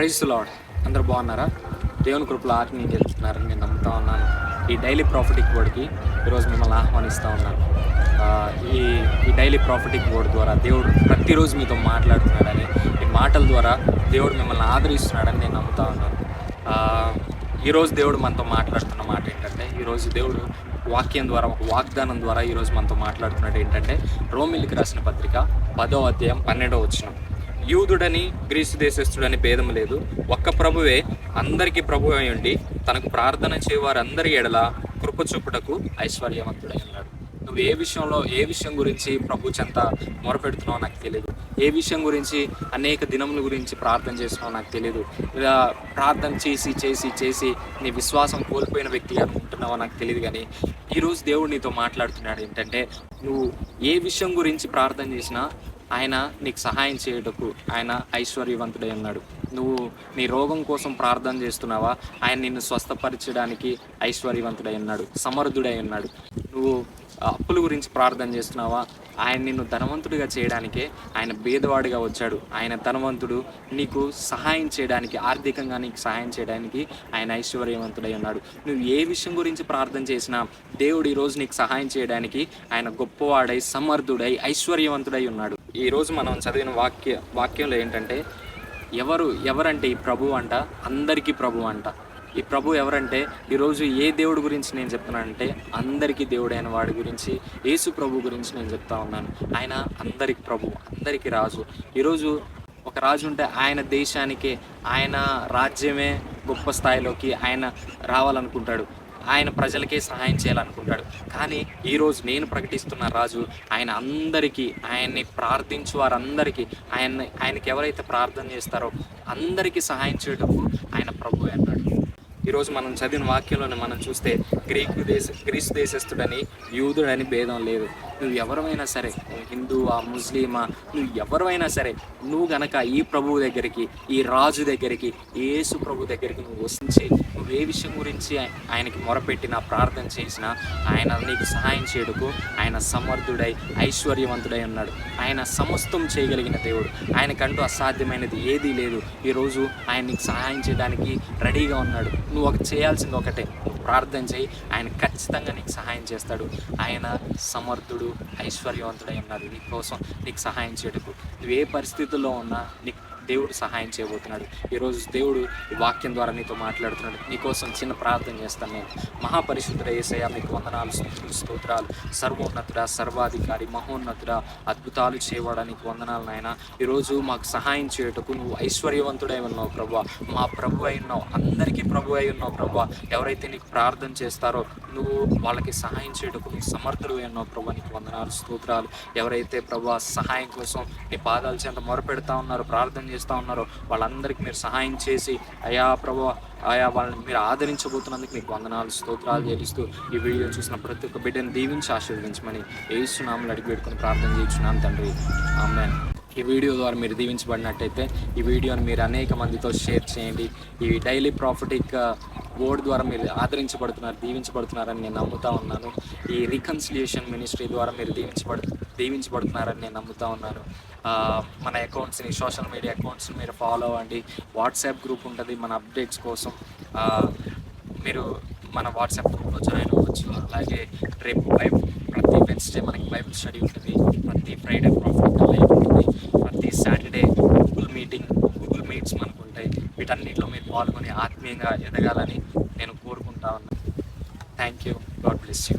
Praise lord అందరు బాగున్నారా? దేవుని కృపలో ఆత్మీయం గెలుస్తున్నారని నేను నమ్ముతా ఉన్నాను. ఈ డైలీ ప్రాఫిటిక్ బోర్డ్కి ఈరోజు మిమ్మల్ని ఆహ్వానిస్తూ ఉన్నాను. ఈ ఈ డైలీ ప్రాఫిటిక్ బోర్డ్ ద్వారా దేవుడు ప్రతిరోజు మీతో మాట్లాడుతున్నాడని ఈ మాటల ద్వారా దేవుడు మిమ్మల్ని ఆదరిస్తున్నాడని నేను నమ్ముతా ఉన్నాను. ఈరోజు దేవుడు మనతో మాట్లాడుతున్న మాట ఏంటంటే ఈరోజు దేవుడు వాక్యం ద్వారా ఒక వాగ్దానం ద్వారా ఈరోజు మనతో మాట్లాడుతున్నాడు ఏంటంటే రోమిలికి రాసిన పత్రిక పదో అధ్యాయం పన్నెండో వచ్చినాం యూదుడని గ్రీసు దేశస్థుడని భేదం లేదు. ఒక్క ప్రభువే అందరికీ ప్రభు అయి ఉండి తనకు ప్రార్థన చేయవారందరి ఎడల కృప చూపుటకు ఐశ్వర్యవంతుడై ఉన్నాడు. నువ్వు ఏ విషయంలో ఏ విషయం గురించి ప్రభు చెంత మొరపెడుతున్నావో నాకు తెలియదు ఏ విషయం గురించి అనేక దినముల గురించి ప్రార్థన చేస్తున్నావో నాకు తెలియదు ఇలా ప్రార్థన చేసి చేసి చేసి నీ విశ్వాసం కోల్పోయిన వ్యక్తిగా అనుకుంటున్నావో ఉంటున్నావో నాకు తెలియదు కానీ ఈరోజు దేవుడు నీతో మాట్లాడుతున్నాడు ఏంటంటే నువ్వు ఏ విషయం గురించి ప్రార్థన చేసినా ఆయన నీకు సహాయం చేయుటకు ఆయన ఐశ్వర్యవంతుడై ఉన్నాడు. నువ్వు నీ రోగం కోసం ప్రార్థన చేస్తున్నావా? ఆయన నిన్ను స్వస్థపరచడానికి ఐశ్వర్యవంతుడై ఉన్నాడు సమర్థుడై ఉన్నాడు. నువ్వు అప్పుల గురించి ప్రార్థన చేస్తున్నావా? ఆయన నిన్ను ధనవంతుడిగా చేయడానికే ఆయన భేదవాడిగా వచ్చాడు. ఆయన ధనవంతుడు నీకు సహాయం చేయడానికి ఆర్థికంగా నీకు సహాయం చేయడానికి ఆయన ఐశ్వర్యవంతుడై ఉన్నాడు. నువ్వు ఏ విషయం గురించి ప్రార్థన చేసినా దేవుడు ఈరోజు నీకు సహాయం చేయడానికి ఆయన గొప్పవాడై సమర్థుడై ఐశ్వర్యవంతుడై ఉన్నాడు. ఈరోజు మనం చదివిన వాక్య వాక్యంలో ఏంటంటే ఎవరు ఎవరంటే ఈ ప్రభు అంట అందరికీ ప్రభు అంట. ఈ ప్రభు ఎవరంటే ఈరోజు ఏ దేవుడి గురించి నేను చెప్తున్నానంటే అందరికీ దేవుడైన వాడి గురించి యేసు ప్రభు గురించి నేను చెప్తా ఉన్నాను. ఆయన అందరికి ప్రభు అందరికీ రాజు. ఈరోజు ఒక రాజు ఉంటే ఆయన దేశానికే ఆయన రాజ్యమే గొప్ప స్థాయిలోకి ఆయన రావాలనుకుంటాడు. ఆయన ప్రజలకే సహాయం చేయాలనుకుంటాడు. కానీ ఈరోజు నేను ప్రకటిస్తున్న రాజు ఆయన అందరికీ ఆయన్ని ప్రార్థించు వారందరికీ ఆయన ఆయనకి ఎవరైతే ప్రార్థన చేస్తారో అందరికీ సహాయం చేయటకు ఆయన ప్రభు అన్నాడు. ఈరోజు మనం చదివిన వాక్యంలోనే మనం చూస్తే గ్రీకు దేశ గ్రీసు దేశస్థుడని యూదుడని భేదం లేదు. నువ్వు ఎవరైనా సరే హిందువా ముస్లిమా నువ్వు ఎవరైనా సరే నువ్వు గనక ఈ ప్రభువు దగ్గరికి ఈ రాజు దగ్గరికి యేసు ప్రభు దగ్గరికి నువ్వు వస్తుంది నువ్వు ఏ విషయం గురించి ఆయనకి మొరపెట్టినా ప్రార్థన చేసినా ఆయన నీకు సహాయం చేయడుకు ఆయన సమర్థుడై ఐశ్వర్యవంతుడై ఉన్నాడు. ఆయన సమస్తం చేయగలిగిన దేవుడు. ఆయనకంటూ అసాధ్యమైనది ఏదీ లేదు. ఈరోజు ఆయన నీకు సహాయం చేయడానికి రెడీగా ఉన్నాడు. నువ్వు ఒక చేయాల్సింది ఒకటే. ప్రార్థన చేయి. ఆయన ఖచ్చితంగా నీకు సహాయం చేస్తాడు. ఆయన సమర్థుడు ఐశ్వర్యవంతుడై ఉన్నారు నీ కోసం నీకు సహాయం చేయటకు నువ్వు ఏ పరిస్థితుల్లో ఉన్నా నీకు దేవుడు సహాయం చేయబోతున్నాడు. ఈరోజు దేవుడు ఈ వాక్యం ద్వారా నీతో మాట్లాడుతున్నాడు. నీకోసం చిన్న ప్రార్థన చేస్తాను నేను. మహాపరిశుద్ధుడ ఏసయ్య మీకు వందనాలు స్తోత్రాలు సర్వోన్నతుడ సర్వాధికారి మహోన్నతుడ అద్భుతాలు చేయవడానికి వందనాలు నాయన. ఈరోజు మాకు సహాయం చేయుటకు నువ్వు ఐశ్వర్యవంతుడై ఉన్నావు ప్రభా. మా ప్రభు అయి ఉన్నావు. అందరికీ ప్రభు అయి ఉన్నావు ప్రభా. ఎవరైతే నీకు ప్రార్థన చేస్తారో నువ్వు వాళ్ళకి సహాయం చేయటకు నీకు సమర్థుడు ఉన్నావు ప్రభా. నీకు వందనాలు స్తోత్రాలు. ఎవరైతే ప్రభా సహాయం కోసం నీ పాదాల చెంత మొరపెడతా ఉన్నారో ప్రార్థన చేస్తూ ఉన్నారో వాళ్ళందరికీ మీరు సహాయం చేసి అయా ప్రభా ఆయా వాళ్ళని మీరు ఆదరించబోతున్నందుకు మీకు వందనాలు స్తోత్రాలు చెల్లిస్తూ ఈ వీడియో చూసిన ప్రతి ఒక్క బిడ్డను దీవించి ఆశీర్వదించమని ఏసునామలు అడిగి పెట్టుకుని ప్రార్థన చేయించున్నాను తండ్రి. ఆమె ఈ వీడియో ద్వారా మీరు దీవించబడినట్టయితే ఈ వీడియోని మీరు అనేక మందితో షేర్ చేయండి. ఈ డైలీ ప్రాఫిటిక్ బోర్డు ద్వారా మీరు ఆదరించబడుతున్నారు దీవించబడుతున్నారని నేను నమ్ముతా ఉన్నాను. ఈ రికన్సిలియేషన్ మినిస్ట్రీ ద్వారా మీరు దీవించబడు దీవించబడుతున్నారని నేను నమ్ముతా ఉన్నాను. మన అకౌంట్స్ని సోషల్ మీడియా అకౌంట్స్ని మీరు ఫాలో అవ్వండి. వాట్సాప్ గ్రూప్ ఉంటుంది మన అప్డేట్స్ కోసం. మీరు మన వాట్సాప్ గ్రూప్లో జాయిన్ అవ్వచ్చు. అలాగే రేపు బైబుల్ వెన్స్డే మనకి బైబుల్ స్టడీ ఉంటుంది. ప్రతి ఫ్రైడే ప్రాఫిట్ లైవ్ ఉంటుంది. ప్రతి Saturday Google meeting Google Meets మనకు ఉంటాయి. వీటన్నిటిలో మీరు పాల్గొని ఆత్మీయంగా ఎదగాలని నేను కోరుకుంటా ఉన్నాను thank you God bless you